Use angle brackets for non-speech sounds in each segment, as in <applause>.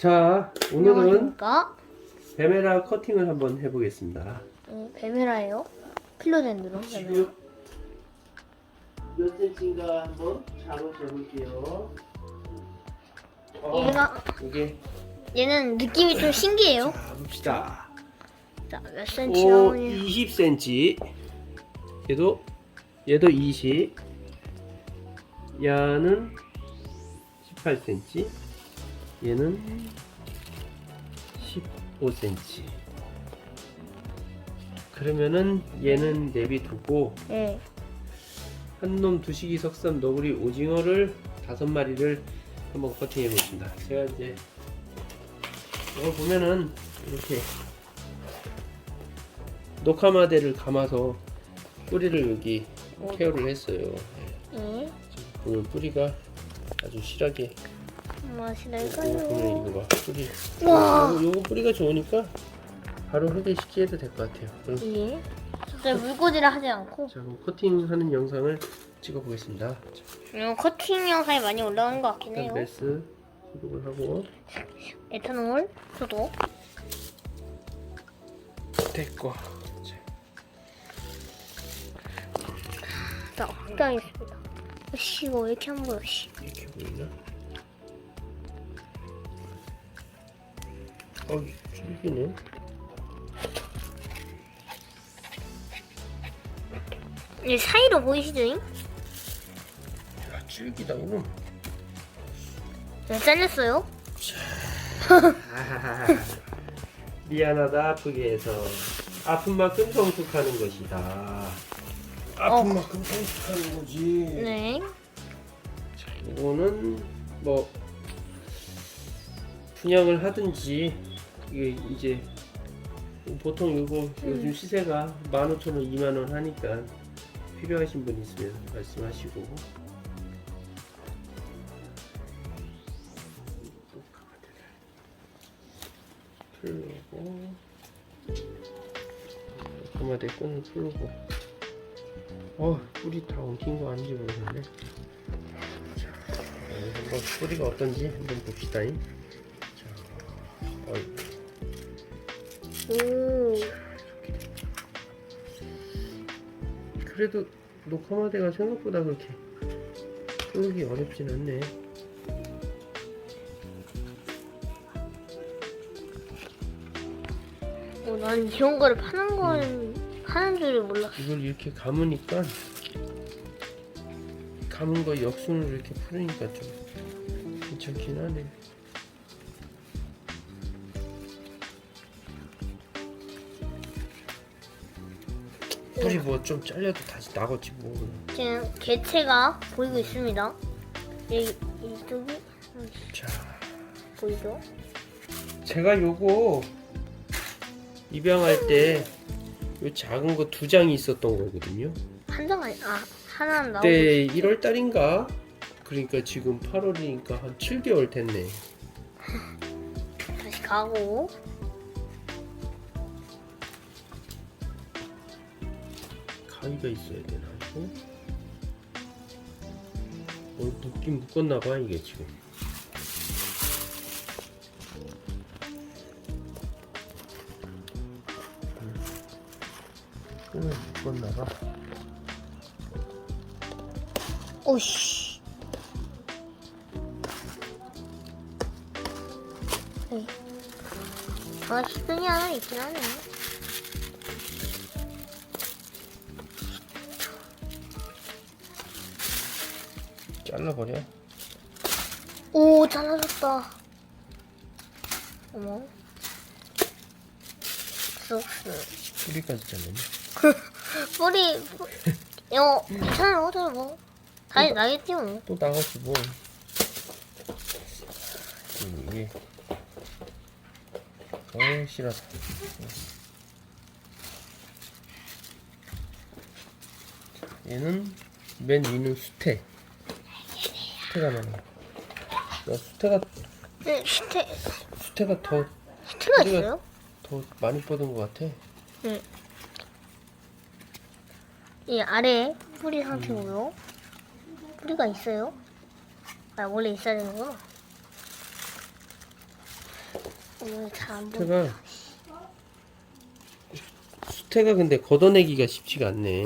자, 오늘은 안녕하십니까? 베메라 커팅을 한번 해보겠습니다. 네, 베메라예요. 필로덴드론 베메라. 지금 몇 센치인가 한번 잡아 재볼게요. 어, 얘가 이게 얘는 느낌이 좀 신기해요. 자, 봅시다. 자, 몇 센치 오, 나오냐? 20cm. 얘도 얘도 20. 얘는 18cm. 얘는 15cm. 그러면은 얘는 내비두고 네. 한놈 두식이 석삼 너구리 오징어를 다섯 마리를 한번 커팅해 보겠습니다. 제가 이제 이걸 보면은 이렇게 녹화마대를 감아서 뿌리를 여기 케어를 했어요. 네. 보면 뿌리가 아주 실하게 맛이랄까요? 보면 이거 봐 뿌리. 와. 요거, 요거 뿌리가 좋으니까 바로 흡입시켜도 될 것 같아요. 그럼 예. 진짜 물꽂이를 하지 않고 자 그럼 커팅하는 영상을 찍어 보겠습니다. 자, 이거 커팅 영상이 많이 올라오는 것 같긴 일단 해요. 메스 소독을 하고 에탄올 소독. 됐고 자, 자, 확장하겠습니다. 씨, 이거 왜 이렇게 안 보여, 씨. 이렇게 보이나? 어, 줄기네. 이 사이로 보이시죠? 잉? 야, 줄기다 이놈. 네, 잘렸어요. <laughs> 미안하다 아프게 해서 아픈 만큼 성숙하는 것이다. 아픈 만큼 성숙하는 거지. 네. 자, 이거는 뭐 분양을 하든지 이게 이제 보통 이거 요즘 시세가 15,000원, 2만원 하니까 필요하신 분 있으면 말씀하시고. 풀고. 가마대 끈을 풀고. 어 뿌리 다 엉킨 거 아닌지 모르겠네. 자 한번 뿌리가 어떤지 한번 봅시다 자 어이 오. 그래도 녹화마대가 생각보다 그렇게 끄기 어렵진 않네. 어, 난 이런 거를 파는 건 하는 줄을 몰랐어. 이걸 이렇게 감으니까 감은 거 역순으로 이렇게 풀으니까 좀 괜찮긴 하네. 뿌리 뭐 좀 잘려도 다시 나겠지 뭐. 지금 개체가 보이고 있습니다. 여기 이쪽이 자, 보이죠? 제가 요거 입양할 때 요 작은 거 두 장이 있었던 거거든요. 한장 아니 아 하나는 나오고 그때 1월 달인가? 그러니까 지금 8월이니까 한 7개월 됐네. 다시 가고 가위가 있어야 되나 이거? 어, 묶긴 묶었나 봐 이게 지금. 끈을 묶었나 봐. 오씨. 네. 아 히든이 하나 있긴 하네. 잘라버려. 오 잘라졌다. 어머. 쑥쑥. 뿌리까지 잘랐네. <laughs> 뿌리 뿌- 어 괜찮아 저 뭐. 다시 나겠지 뭐. 또 나가지 뭐. 음, 이게 어 싫어. 얘는 맨 위는 수태. 수태가 많아. 야 수태가 네, 시트 수태가 더더 뿌리가- 있어요? 많이 뻗은 것 같아. 네. 이 아래 뿌리 상태고요. 뿌리가 있어요. 아 원래 있어야 되는구나. 오늘 잘안 보여. 수태가 수태가 근데 걷어내기가 쉽지가 않네.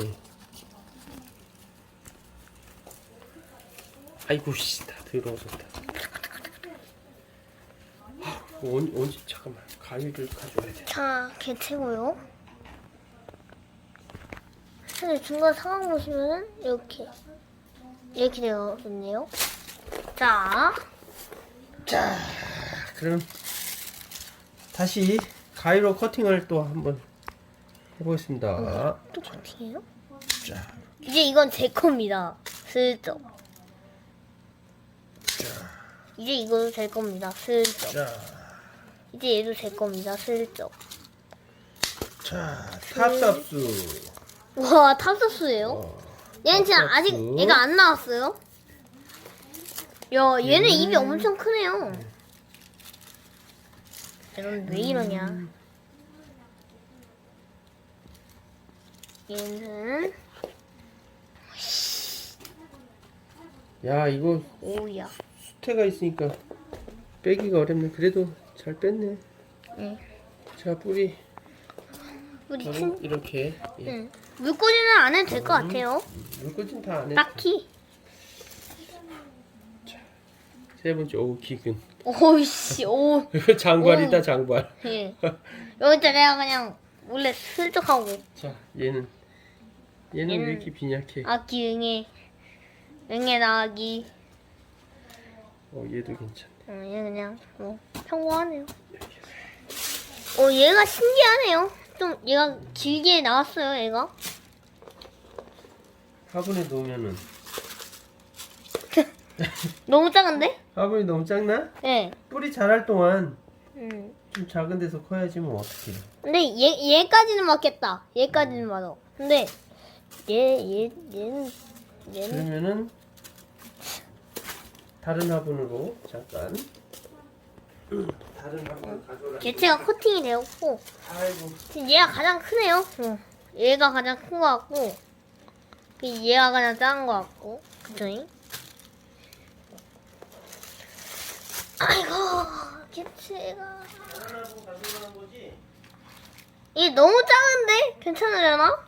아이고 씨다 더러워졌다. 아, 언, 언제 잠깐만 가위를 가져와야 돼. 자, 개체고요. 사실 중간 상황 보시면은 이렇게 이렇게 되어있네요. 자, 자, 그럼 다시 가위로 커팅을 또 한번 해보겠습니다. 또 커팅해요? 자, 이제 이건 제 겁니다. 슬쩍. 이제 이거 제 겁니다. 슬쩍. 자, 이제 얘도 제 겁니다. 슬쩍. 자, 탑삽수. 와, 탑소스예요? 어, 얘는 진짜 탑소스. 아직 얘가 안 나왔어요. 야, 얘는 입이 엄청 크네요. 얘는 왜 이러냐? 얘는 야, 이거 오야. 수태가 있으니까 빼기가 어렵네. 그래도 잘 뺐네. 응. 자, 뿌리 우리 친, 이렇게 예. 응. 물꽂이는 안 해도 될것 같아요. 물꽂이는 다안 해. 딱히. 세 번째, 오 기근. 오이씨, 오. <laughs> 이거 장발이다 오. 장발. 예. 여기다 내가 그냥 원래 슬쩍 하고 자, 얘는 얘는 왜 얘는- 이렇게 빈약해? 아기 응애 응애 나기. 어, 얘도 괜찮네. 어, 얘 그냥 뭐 평범하네요. 어 얘가 신기하네요. 좀 얘가 길게 나왔어요 얘가. 화분에 놓으면은 <laughs> 너무 작은데? 화분이 너무 작나? 네. 뿌리 자랄 동안 음. 좀 작은 데서 커야지 뭐 어떻게? 근데 얘 얘까지는 맞겠다. 얘까지는 맞아. 근데 얘 얘 얘는 얘는 그러면은 다른 화분으로 잠깐 다른 화분 가져라. 개체가 커팅이 되었고 아이고 지금 얘가 가장 크네요. 어. 얘가 가장 큰 것 같고 얘가 가장 작은 것 같고 그죠잉? 아이고 개체가 다른 화분 가져가는 거지? 얘 너무 작은데 괜찮으려나?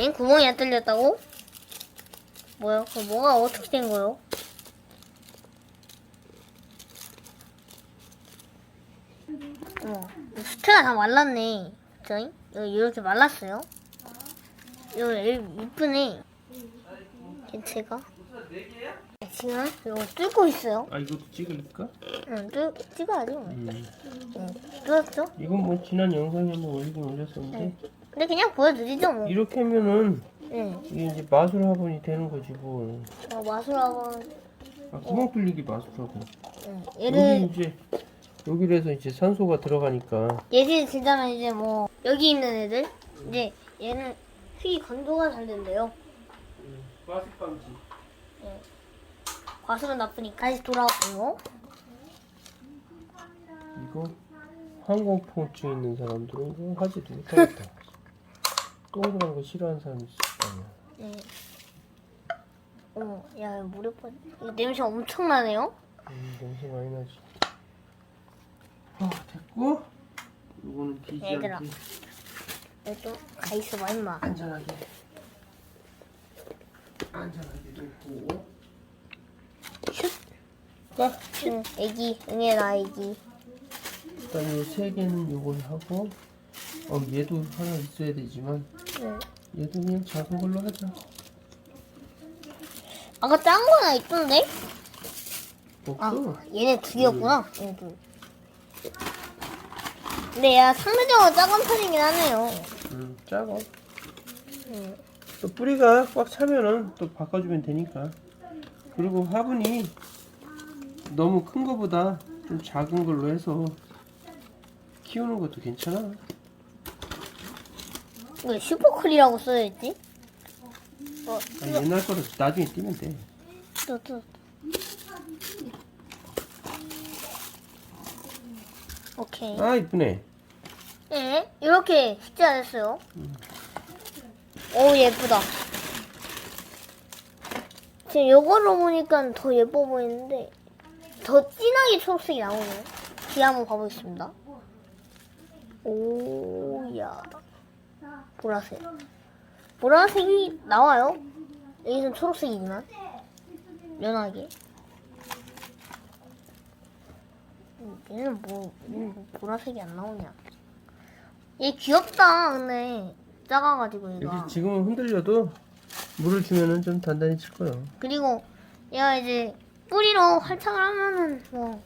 엥 구멍이 안 뚫렸다고? 뭐야? 그 뭐가 어떻게 된 거요? 어, 수트가 다 말랐네. 여기 이렇게 말랐어요. 이거 애- 이쁘네. 개체가. 지금 이거 뚫고 있어요. 아 이것도 찍을까? 응, 뚫, 찍어야지. 뭐. 음. 응, 뚫었죠? 이건 뭐 지난 영상에 한번 올리긴 올렸었는데 근데 그냥 보여드리죠, 뭐. 이렇게 하면은 응. 이게 이제 마술 화분이 되는 거지 뭐. 어, 마술하고, 아, 구멍 뚫리기 마술 화분. 응. 여기 얘를, 이제 여기에서 이제 산소가 들어가니까 얘들 진짜는 이제 뭐, 여기 있는 애들. 이제 얘는 휘 건조가 잘 된대요. 마술 방지. 과수는 나쁘니까 다시 돌아오고. 이거 항공포증 있는 사람들은 이거 하지도 못하겠다. 동그란 거 싫어하는 사람이 있을 거 아니야. 네. 어, 야, 물에 빠져. 이 냄새 엄청 나네요? 음, 냄새 많이 나지. 아 됐고 이거는 비지 얘들아. 않게 좀 가있어봐, 임마. 안전하게 안전하게 놓고 슛. 까 응, 애기, 응애나 애기. 일단 요 세 개는 요걸 하고 어 얘도 하나 있어야 되지만 응. 얘도 그냥 작은 걸로 하자. 아까 짠 거나 있던데? 아, 없어. 얘네 두 개였구나. 얘네 둘. 근데 얘가 상대적으로 작은 편이긴 하네요. 음, 작아. 응. 또 뿌리가 꽉 차면은 또 바꿔주면 되니까. 그리고 화분이 너무 큰 거보다 좀 작은 걸로 해서 키우는 것도 괜찮아. 이거 슈퍼클이라고 써야지. 어, 아, 옛날 거로 나중에 띄면 돼. 또, 또. 오케이. 아 이쁘네. 예, 이렇게 숫자 됐어요. 오, 예쁘다. 지금 요거로 보니까 더 예뻐 보이는데, 더 진하게 초록색이 나오네요. 뒤에 한번 봐보겠습니다. 오, 야. 보라색. 보라색이 나와요. 여기는 초록색이지만. 연하게. 음, 얘는 뭐, 얘는 뭐 보라색이 안 나오냐. 얘 귀엽다, 근데. 작아가지고, 얘가. 지금은 흔들려도 물을 주면은 좀 단단히 칠 거예요. 그리고 얘가 이제 뿌리로 활착을 하면은 뭐.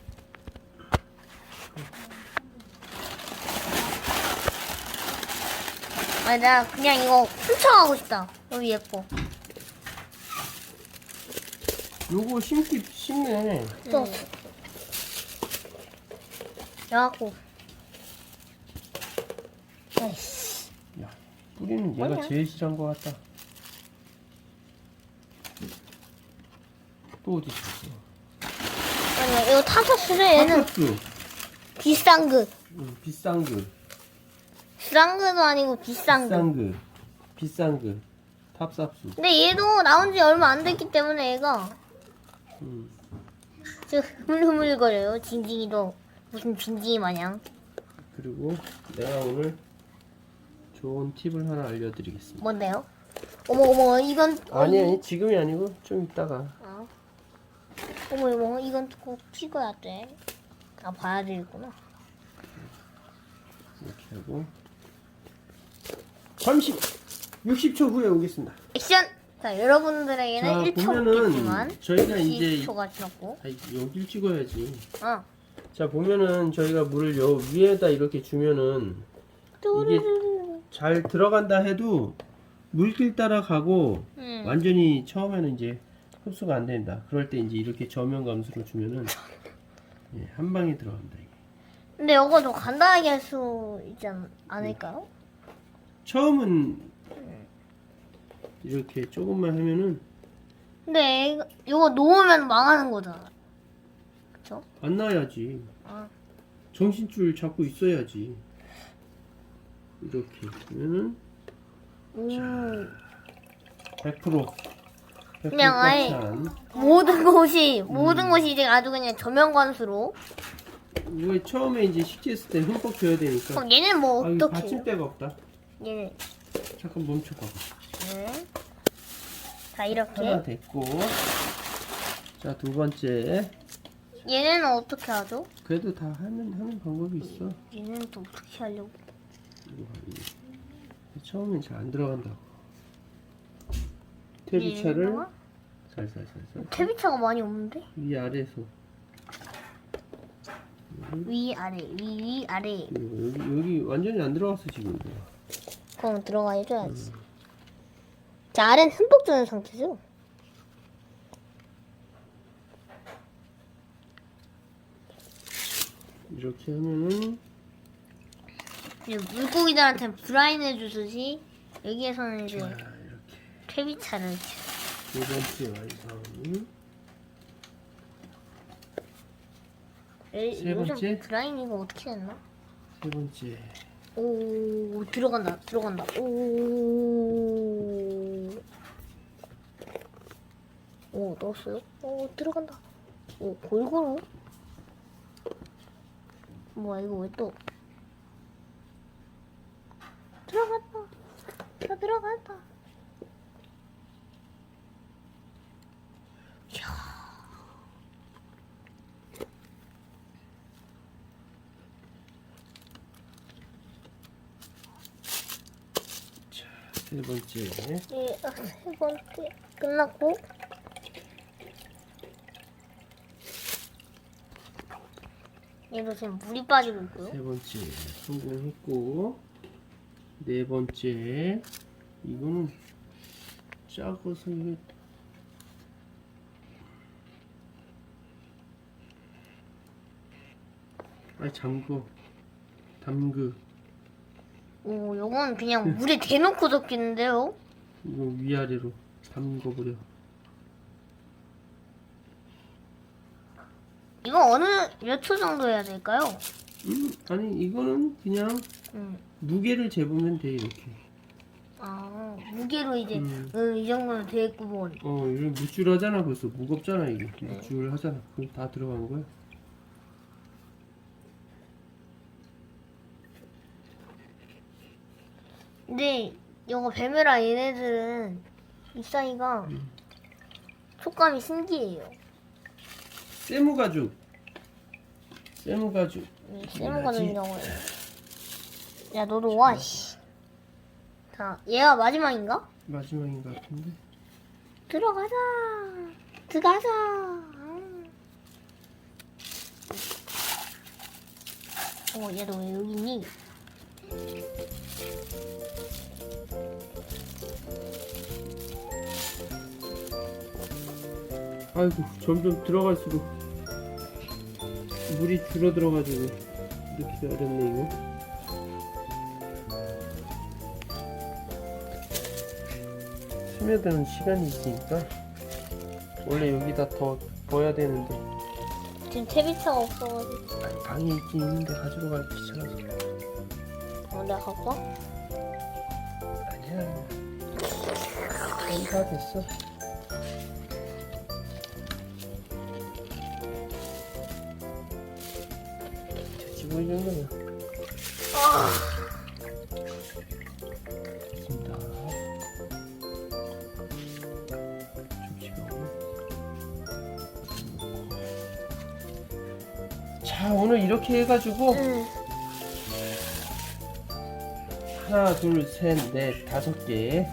아니, 나 그냥 이거 훔쳐가고 싶다. 여기 예뻐. 요거 심기 쉽네. 또. 야고. 아이씨. 야, 뿌리는 얘가 뭐냐? 제일 싫어한 것 같다. 또 어디 있었어? 아니야, 이거 타사스는 얘는 핫도스. 비싼 그. 응, 비싼 그. 비싼 그도 아니고 비싼 그. 비싼 그. 비싼 그. 탑삽수. 근데 얘도 나온 지 얼마 안 됐기 때문에 얘가 음. 저 흐물흐물거려요. 징징이도 무슨 징징이 마냥. 그리고 내가 오늘 좋은 팁을 하나 알려드리겠습니다. 뭔데요? 어머 어머 이건 아니 아니 지금이 아니고 좀 이따가 아. 어머 어머 이건 꼭 찍어야 돼. 아 봐야 되겠구나. 이렇게 하고 30, 60초 후에 오겠습니다. 액션. 자 여러분들에게는 자 1초 보면은 없겠지만 저희가 이제 20초가 지났고. 아, 여길 찍어야지. 어. 자 보면은 저희가 물을 요 위에다 이렇게 주면은 뚜루루루. 잘 들어간다 해도 물길 따라가고 음. 완전히 처음에는 이제 흡수가 안 된다. 그럴 때 이제 이렇게 저면 감수로 주면은 예, 한 방에 들어간다. 이게. 근데 이거 좀 간단하게 할 수 있지 않, 않을까요? 처음은 이렇게 조금만 하면은 근데 이거- 이거 놓으면 망하는 거잖아. 그쵸? 안 나야지. 아. 정신줄 잡고 있어야지. 이렇게 그러면은 음. 100% 100% 그냥 아예- 꽉찬. 모든 곳이 모든 곳이 이제 아주 그냥 저면관수로. 이거 처음에 이제 식재했을 때 흠뻑 줘야 되니까. 그럼 얘는 뭐 아, 이거 어떻게? 받침대가 없다. 얘는 잠깐 멈춰봐봐. 네. 자 이렇게. 하나 됐고. 자, 두 번째. 얘는 어떻게 하죠? 그래도 다 하는, 하는 방법이 있어. 얘는 또 어떻게 하려고? 이거. 처음엔 잘 안 들어간다고. 퇴비차를 살살살살 퇴비차가 많이 없는데? 위 아래서 위 아래 위 위 아래. 그리고 여기, 여기 완전히 안 들어갔어 지금. 그럼 들어가 해줘야지. 자 아래는 흠뻑 주는 상태죠? 이렇게 하면은 이제 물고기들한테 브라인 해주듯이 여기에서는 이제 자, 이렇게 퇴비차를 두 번째 완성. 에, 세 요즘 번째? 브라인 이거 어떻게 했나? 세 번째. 오 들어간다 들어간다 오. 오 넣었어요? 오 들어간다. 오 골고루. 뭐야 이거 왜 또? 들어갔다. 다 들어갔다. 자, 세 번째. 네, 아, 세 번째 끝났고 얘도 지금 물이 빠지고 있고요. 세 번째 성공했고 네 번째 이거는 작아서 이게 아 잠궈 담그 오, 요건 그냥 물에 대놓고 덮기는데요. 이거 위아래로 담궈버려 이거 어느 몇 초 정도 해야 될까요? 음 아니 이거는 그냥 응. 무게를 재보면 돼 이렇게. 아 무게로 이제 음. 음, 이 정도면 되겠구먼. 어, 이런 무줄하잖아 벌써 무겁잖아 이게 무줄하잖아. 그럼 다 들어간 거야. 근데 이거 뱀이랑 얘네들은 이 사이가 음. 촉감이 신기해요. 세무 가죽. 세무 가죽. 뭐지? 경우에. 야 너도 와 씨. 자 얘가 마지막인가? 마지막인 것 같은데. 들어가자. 들어가자. 음. 어, 얘도 왜 여기 있니? 아이고 점점 들어갈수록 물이 줄어들어가지고 이렇게 어렵네 이거. 스며드는 시간이 있으니까 원래 여기다 더 넣어야 되는데 지금 채비차가 없어가지고. 아니, 방에 있긴 있는데 가지러 가기 귀찮아서 어, 내가 갖고 와? 아니야 거의 다 됐어 정도면 됐습니다 접시가 오네 자 오늘 이렇게 해가지고 응. 하나, 둘, 셋, 넷, 다섯 개,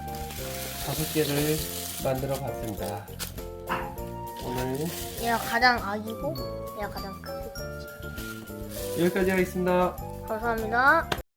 다섯 개를 만들어 봤습니다. 오늘 얘가 가장 아기고, 얘가 가장 크고. 여기까지 하겠습니다. 감사합니다.